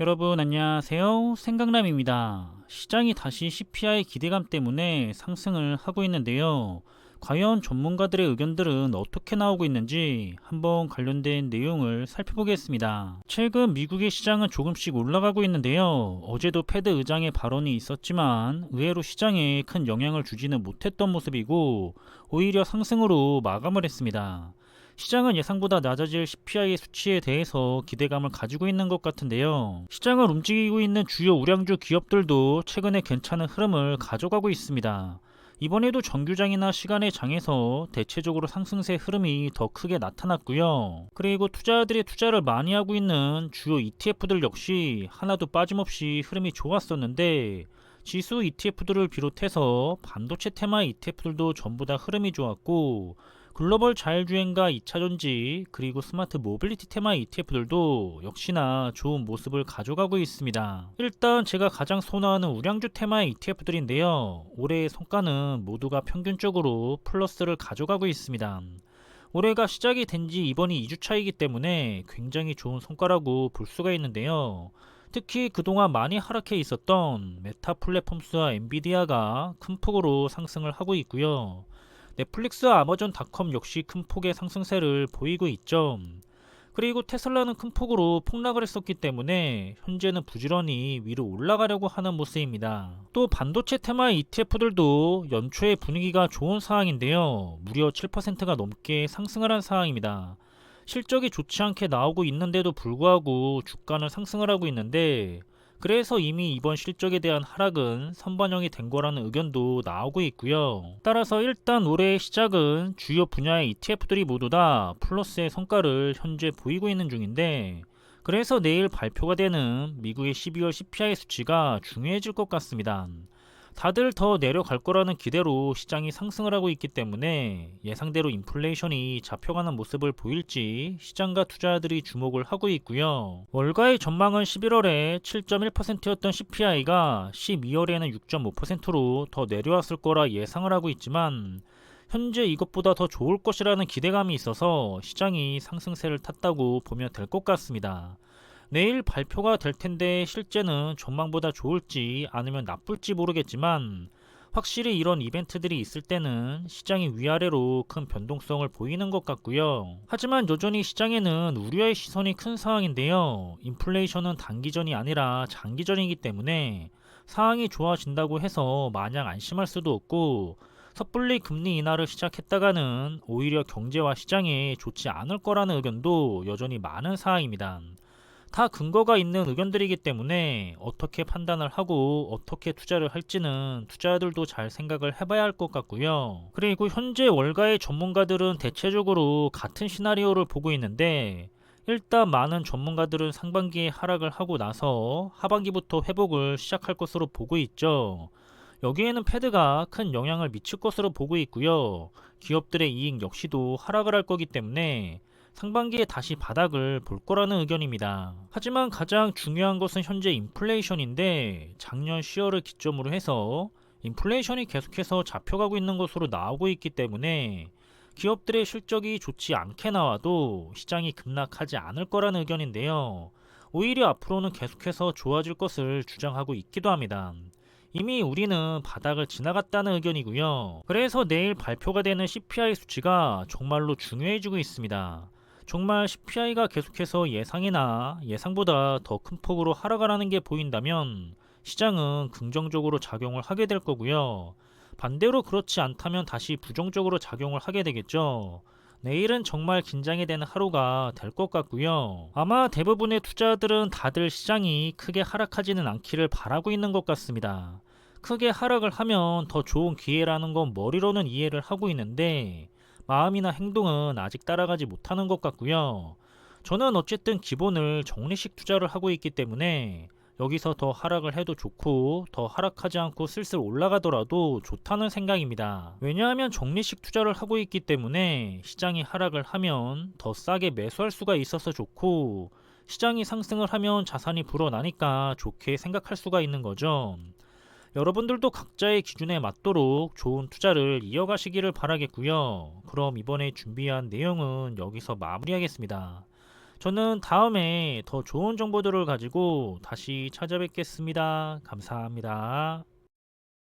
여러분 안녕하세요. 생강남입니다. 시장이 다시 CPI 기대감 때문에 상승을 하고 있는데요. 과연 전문가들의 의견들은 어떻게 나오고 있는지 한번 관련된 내용을 살펴보겠습니다. 최근 미국의 시장은 조금씩 올라가고 있는데요. 어제도 패드 의장의 발언이 있었지만 의외로 시장에 큰 영향을 주지는 못했던 모습이고 오히려 상승으로 마감을 했습니다. 시장은 예상보다 낮아질 CPI 수치에 대해서 기대감을 가지고 있는 것 같은데요. 시장을 움직이고 있는 주요 우량주 기업들도 최근에 괜찮은 흐름을 가져가고 있습니다. 이번에도 정규장이나 시간의 장에서 대체적으로 상승세 흐름이 더 크게 나타났고요. 그리고 투자자들이 투자를 많이 하고 있는 주요 ETF들 역시 하나도 빠짐없이 흐름이 좋았었는데 지수 ETF들을 비롯해서 반도체 테마 ETF들도 전부 다 흐름이 좋았고 글로벌 자율주행과 2차전지 그리고 스마트 모빌리티 테마 ETF들도 역시나 좋은 모습을 가져가고 있습니다. 일단 제가 가장 선호하는 우량주 테마의 ETF들인데요. 올해의 성과는 모두가 평균적으로 플러스를 가져가고 있습니다. 올해가 시작이 된 지 이번이 2주차이기 때문에 굉장히 좋은 성과라고 볼 수가 있는데요. 특히 그동안 많이 하락해 있었던 메타 플랫폼스와 엔비디아가 큰 폭으로 상승을 하고 있고요. 넷플릭스와 아마존 닷컴 역시 큰 폭의 상승세를 보이고 있죠. 그리고 테슬라는 큰 폭으로 폭락을 했었기 때문에 현재는 부지런히 위로 올라가려고 하는 모습입니다. 또 반도체 테마 ETF들도 연초에 분위기가 좋은 상황인데요. 무려 7%가 넘게 상승을 한 상황입니다. 실적이 좋지 않게 나오고 있는데도 불구하고 주가는 상승을 하고 있는데 그래서 이미 이번 실적에 대한 하락은 선반영이 된 거라는 의견도 나오고 있고요. 따라서 일단 올해의 시작은 주요 분야의 ETF들이 모두 다 플러스의 성과를 현재 보이고 있는 중인데 그래서 내일 발표가 되는 미국의 12월 CPI 수치가 중요해질 것 같습니다. 다들 더 내려갈 거라는 기대로 시장이 상승을 하고 있기 때문에 예상대로 인플레이션이 잡혀가는 모습을 보일지 시장과 투자자들이 주목을 하고 있고요. 월가의 전망은 11월에 7.1%였던 CPI가 12월에는 6.5%로 더 내려왔을 거라 예상을 하고 있지만 현재 이것보다 더 좋을 것이라는 기대감이 있어서 시장이 상승세를 탔다고 보면 될 것 같습니다. 내일 발표가 될 텐데 실제는 전망보다 좋을지 아니면 나쁠지 모르겠지만 확실히 이런 이벤트들이 있을 때는 시장이 위아래로 큰 변동성을 보이는 것 같고요. 하지만 여전히 시장에는 우려의 시선이 큰 상황인데요. 인플레이션은 단기전이 아니라 장기전이기 때문에 상황이 좋아진다고 해서 마냥 안심할 수도 없고 섣불리 금리 인하를 시작했다가는 오히려 경제와 시장에 좋지 않을 거라는 의견도 여전히 많은 상황입니다. 다 근거가 있는 의견들이기 때문에 어떻게 판단을 하고 어떻게 투자를 할지는 투자들도 잘 생각을 해봐야 할 것 같고요. 그리고 현재 월가의 전문가들은 대체적으로 같은 시나리오를 보고 있는데 일단 많은 전문가들은 상반기에 하락을 하고 나서 하반기부터 회복을 시작할 것으로 보고 있죠. 여기에는 패드가 큰 영향을 미칠 것으로 보고 있고요. 기업들의 이익 역시도 하락을 할 거기 때문에 상반기에 다시 바닥을 볼 거라는 의견입니다. 하지만 가장 중요한 것은 현재 인플레이션인데 작년 10월을 기점으로 해서 인플레이션이 계속해서 잡혀가고 있는 것으로 나오고 있기 때문에 기업들의 실적이 좋지 않게 나와도 시장이 급락하지 않을 거라는 의견인데요. 오히려 앞으로는 계속해서 좋아질 것을 주장하고 있기도 합니다. 이미 우리는 바닥을 지나갔다는 의견이고요. 그래서 내일 발표가 되는 CPI 수치가 정말로 중요해지고 있습니다. 정말 CPI가 계속해서 예상이나 예상보다 더 큰 폭으로 하락하라는 게 보인다면 시장은 긍정적으로 작용을 하게 될 거고요. 반대로 그렇지 않다면 다시 부정적으로 작용을 하게 되겠죠. 내일은 정말 긴장이 되는 하루가 될 것 같고요. 아마 대부분의 투자들은 다들 시장이 크게 하락하지는 않기를 바라고 있는 것 같습니다. 크게 하락을 하면 더 좋은 기회라는 건 머리로는 이해를 하고 있는데 마음이나 행동은 아직 따라가지 못하는 것 같고요. 저는 어쨌든 기본을 정리식 투자를 하고 있기 때문에 여기서 더 하락을 해도 좋고 더 하락하지 않고 슬슬 올라가더라도 좋다는 생각입니다. 왜냐하면 정리식 투자를 하고 있기 때문에 시장이 하락을 하면 더 싸게 매수할 수가 있어서 좋고 시장이 상승을 하면 자산이 불어나니까 좋게 생각할 수가 있는 거죠. 여러분들도 각자의 기준에 맞도록 좋은 투자를 이어가시기를 바라겠고요. 그럼 이번에 준비한 내용은 여기서 마무리하겠습니다. 저는 다음에 더 좋은 정보들을 가지고 다시 찾아뵙겠습니다. 감사합니다.